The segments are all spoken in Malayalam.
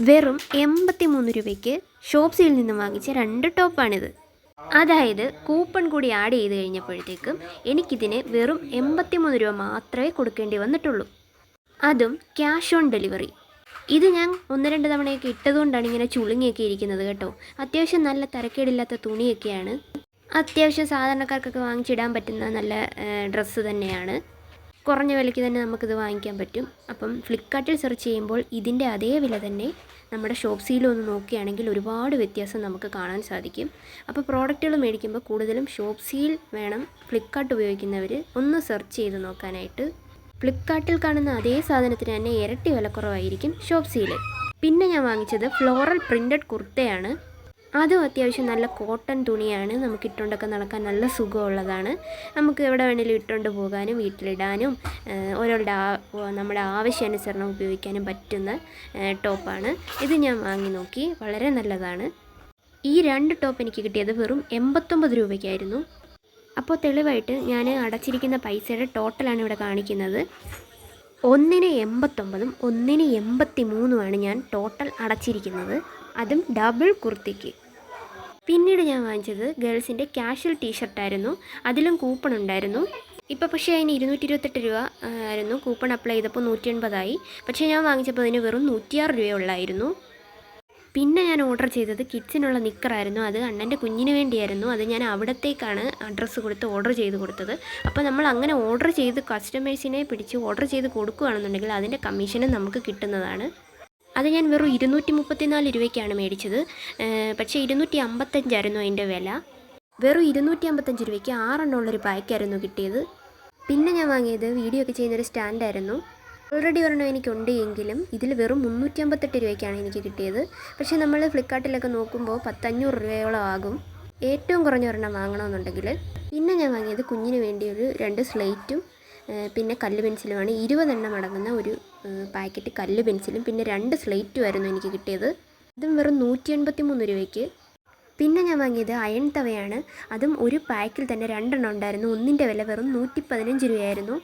വെറും എൺപത്തി മൂന്ന് രൂപയ്ക്ക് ഷോപ്സിയിൽ നിന്ന് വാങ്ങിച്ച രണ്ട് ടോപ്പാണിത്. അതായത് കൂപ്പൺ കൂടി ആഡ് ചെയ്ത് കഴിഞ്ഞപ്പോഴത്തേക്കും എനിക്കിതിന് വെറും എൺപത്തി മൂന്ന് രൂപ മാത്രമേ കൊടുക്കേണ്ടി വന്നിട്ടുള്ളൂ. അതും ക്യാഷ് ഓൺ ഡെലിവറി ഇത് ഞാൻ ഒന്ന് രണ്ട് തവണയൊക്കെ ഇട്ടതുകൊണ്ടാണ് ഇങ്ങനെ ചുളുങ്ങിയൊക്കെ ഇരിക്കുന്നത് കേട്ടോ. അത്യാവശ്യം നല്ല തരക്കേടില്ലാത്ത തുണിയൊക്കെയാണ്. അത്യാവശ്യം സാധാരണക്കാർക്കൊക്കെ വാങ്ങിച്ചിടാൻ പറ്റുന്ന നല്ല ഡ്രസ്സ് തന്നെയാണ്. കുറഞ്ഞ വിലയ്ക്ക് തന്നെ നമുക്കിത് വാങ്ങിക്കാൻ പറ്റും. അപ്പം ഫ്ലിപ്കാർട്ടിൽ സെർച്ച് ചെയ്യുമ്പോൾ ഇതിന്റെ അതേ വില തന്നെ നമ്മുടെ ഷോപ്സിയിലും ഒന്ന് നോക്കുകയാണെങ്കിൽ ഒരുപാട് വ്യത്യാസം നമുക്ക് കാണാൻ സാധിക്കും. അപ്പോൾ പ്രോഡക്റ്റുകൾ മേടിക്കുമ്പോൾ കൂടുതലും ഷോപ്സിയിൽ വേണം ഫ്ലിപ്കാർട്ട് ഉപയോഗിക്കുന്നവർ ഒന്ന് സെർച്ച് ചെയ്ത് നോക്കാനായിട്ട്. ഫ്ലിപ്കാർട്ടിൽ കാണുന്ന അതേ സാധനത്തിന് തന്നെ ഇരട്ടി വിലക്കുറവായിരിക്കും ഷോപ്സിയിൽ. പിന്നെ ഞാൻ വാങ്ങിച്ചത് ഫ്ലോറൽ പ്രിന്റഡ് കുർത്തയാണ്. അതും അത്യാവശ്യം നല്ല കോട്ടൺ തുണിയാണ്. നമുക്ക് ഇട്ടുകൊണ്ടൊക്കെ നടക്കാൻ നല്ല സുഖമുള്ളതാണ്. നമുക്ക് എവിടെ വേണമെങ്കിലും ഇട്ടുകൊണ്ട് പോകാനും വീട്ടിലിടാനും ഓരോരുടെ നമ്മുടെ ആവശ്യാനുസരണം ഉപയോഗിക്കാനും പറ്റുന്ന ടോപ്പാണ്. ഇത് ഞാൻ വാങ്ങി നോക്കി. വളരെ നല്ലതാണ്. ഈ രണ്ട് ടോപ്പ് എനിക്ക് കിട്ടിയത് വെറും എൺപത്തൊമ്പത് രൂപയ്ക്കായിരുന്നു. അപ്പോൾ തെളിവായിട്ട് ഞാൻ അടച്ചിരിക്കുന്ന പൈസയുടെ ടോട്ടലാണ് ഇവിടെ കാണിക്കുന്നത്. ഒന്നിന് എൺപത്തൊമ്പതും ഒന്നിന് എൺപത്തി മൂന്നുമാണ് ഞാൻ ടോട്ടൽ അടച്ചിരിക്കുന്നത്. അതും ഡബിൾ കുർത്തിക്ക്. പിന്നീട് ഞാൻ വാങ്ങിച്ചത് ഗേൾസിന്റെ ക്യാഷ്വൽ ടീഷർട്ടായിരുന്നു അതിലും കൂപ്പൺ ഉണ്ടായിരുന്നു. ഇപ്പോൾ പക്ഷേ അതിന് ഇരുന്നൂറ്റി ഇരുപത്തെട്ട് രൂപ ആയിരുന്നു. കൂപ്പൺ അപ്ലൈ ചെയ്തപ്പോൾ നൂറ്റി എൺപതായി പക്ഷേ ഞാൻ വാങ്ങിച്ചപ്പോൾ അതിന് വെറും നൂറ്റിയാറ് രൂപയുള്ളായിരുന്നു പിന്നെ ഞാൻ ഓർഡർ ചെയ്തത് കിഡ്സിനുള്ള നിക്കറായിരുന്നു. അത് അണ്ണന്റെ കുഞ്ഞിന് വേണ്ടിയായിരുന്നു. അത് ഞാൻ അവിടത്തേക്കാണ് അഡ്രസ്സ് കൊടുത്ത് ഓർഡർ ചെയ്ത് കൊടുത്തത്. അപ്പോൾ നമ്മൾ അങ്ങനെ ഓർഡർ ചെയ്ത് കസ്റ്റമേഴ്സിനെ പിടിച്ച് ഓർഡർ ചെയ്ത് കൊടുക്കുകയാണെന്നുണ്ടെങ്കിൽ അതിന്റെ കമ്മീഷനും നമുക്ക് കിട്ടുന്നതാണ്. അത് ഞാൻ വെറും ഇരുന്നൂറ്റി മുപ്പത്തിനാല് രൂപയ്ക്കാണ് മേടിച്ചത്. പക്ഷേ ഇരുന്നൂറ്റി അമ്പത്തഞ്ചായിരുന്നു അതിന്റെ വില. വെറും ഇരുന്നൂറ്റി അമ്പത്തഞ്ച് രൂപയ്ക്ക് ആറെണ്ണം ഉള്ളൊരു പായ്ക്കായിരുന്നു കിട്ടിയത്. പിന്നെ ഞാൻ വാങ്ങിയത് വീഡിയോ ഒക്കെ ചെയ്യുന്നൊരു സ്റ്റാൻഡായിരുന്നു. ഓൾറെഡി ഒരെണ്ണം എനിക്കുണ്ട് എങ്കിലും ഇതിൽ വെറും മുന്നൂറ്റി അമ്പത്തെട്ട് രൂപയ്ക്കാണ് എനിക്ക് കിട്ടിയത്. പക്ഷേ നമ്മൾ ഫ്ലിപ്കാർട്ടിലൊക്കെ നോക്കുമ്പോൾ പത്തഞ്ഞൂറ് രൂപയോളം ആകും. ഏറ്റവും കുറഞ്ഞ ഒരെണ്ണം വാങ്ങണമെന്നുണ്ടെങ്കിൽ പിന്നെ ഞാൻ വാങ്ങിയത് കുഞ്ഞിന് വേണ്ടി ഒരു രണ്ട് സ്ലേറ്റും പിന്നെ കല്ല് പെൻസിലുമാണ്. ഇരുപതെണ്ണം അടങ്ങുന്ന ഒരു പാക്കറ്റ് കല്ല് പെൻസിലും പിന്നെ രണ്ട് സ്ലേറ്റും ആയിരുന്നു എനിക്ക് കിട്ടിയത്. അതും വെറും നൂറ്റി എൺപത്തി മൂന്ന് രൂപയ്ക്ക്. പിന്നെ ഞാൻ വാങ്ങിയത് അയൺ തവയാണ്. അതും ഒരു പാക്കിൽ തന്നെ രണ്ടെണ്ണം ഉണ്ടായിരുന്നു. ഒന്നിന്റെ വില വെറും നൂറ്റി പതിനഞ്ച് രൂപയായിരുന്നു.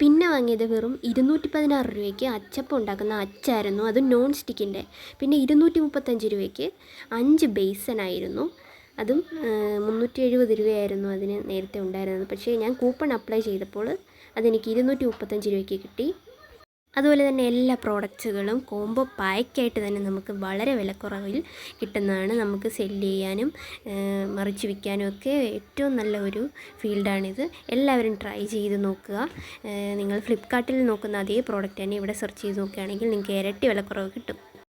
പിന്നെ വാങ്ങിയത് വെറും ഇരുന്നൂറ്റി പതിനാറ് രൂപയ്ക്ക്. അച്ചപ്പം ഉണ്ടാക്കുന്ന അച്ചായിരുന്നു. അത് നോൺ സ്റ്റിക്കിന്റെ പിന്നെ ഇരുന്നൂറ്റി മുപ്പത്തഞ്ച് രൂപയ്ക്ക് അഞ്ച് ബേസനായിരുന്നു അതും മുന്നൂറ്റി എഴുപത് രൂപയായിരുന്നു അതിന് നേരത്തെ ഉണ്ടായിരുന്നത്. പക്ഷേ ഞാൻ കൂപ്പൺ അപ്ലൈ ചെയ്തപ്പോൾ അതെനിക്ക് ഇരുന്നൂറ്റി മുപ്പത്തഞ്ച് രൂപയ്ക്ക് കിട്ടി. അതുപോലെ തന്നെ എല്ലാ പ്രോഡക്റ്റ്സുകളും കോംബോ പായ്ക്കായിട്ട് തന്നെ നമുക്ക് വളരെ വിലക്കുറവിൽ കിട്ടുന്നതാണ് നമുക്ക് സെല്ല് ചെയ്യാനും മറിച്ച് വിൽക്കാനും ഒക്കെ ഏറ്റവും നല്ല ഒരു ഫീൽഡാണിത് എല്ലാവരും ട്രൈ ചെയ്ത് നോക്കുക. നിങ്ങൾ ഫ്ലിപ്പ്കാർട്ടിൽ നോക്കുന്ന അതേ പ്രോഡക്റ്റ് തന്നെ ഇവിടെ സെർച്ച് ചെയ്ത് നോക്കുകയാണെങ്കിൽ നിങ്ങൾക്ക് ഇരട്ടി വിലക്കുറവ് കിട്ടും.